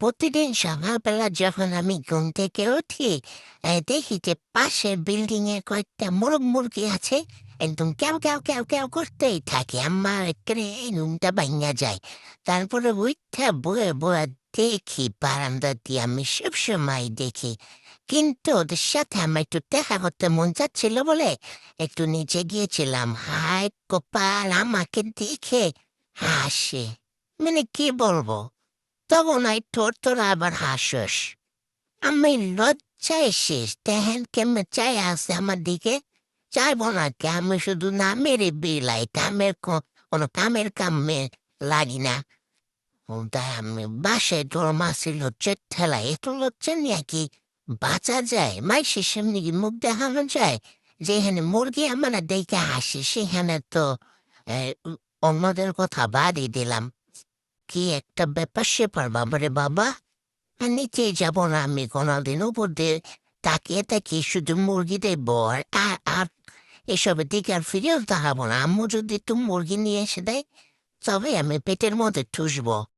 প্রতিদিন সকালবেলা যখন আমি ঘুম থেকে উঠি দেখি যে পাশের বিল্ডিং এ কয়েকটা মোরগ মুরগি আছে একদম কেউ কেউ কেউ কেউ করতেই থাকে আমার এখানে এই রুমটা ভাঙা যায় তারপরে উঠা বয়ে বয়ে দেখি বারান্দা দিয়ে আমি সবসময় দেখি কিন্তু ওদের সাথে আমার একটু দেখা করতে মন যাচ্ছিল বলে একটু নিচে গিয়েছিলাম হাই কপাল আমাকে দেখে হাসে মানে কি বলব তখন তোর তোরা আবার হাসস। আমি লজ্জায় শেষ। দেখেন কেমন চাই আসে আমার দিকে। চাইব না কি, আমি শুধু নামের বিলাই কামের কোনো কামের কামে লাগি না। তাই আমি বাসায় তোর মাসের লজ্জার ঠেলা এত লজ্জা কি বাঁচা যায়? মাইসের সামনে কি মুখ দেখানো যায়? যেখানে মুরগি আমরা দেখে হাসি, সেখানে তো অন্যদের কথা বাদই দিলাম। কি একটা ব্যাপার সেপার, বাবারে বাবা। নিচে যাব না আমি কোনোদিন উপর দিয়ে তাকিয়ে তাকিয়ে শুধু মুরগি দেব আর- আর এসবের দিকে আর ফিরেও তাহাবো না। আম্মু যদি একটু মুরগি নিয়ে এসে দেয় তবে আমি পেটের মধ্যে ঠুসবো।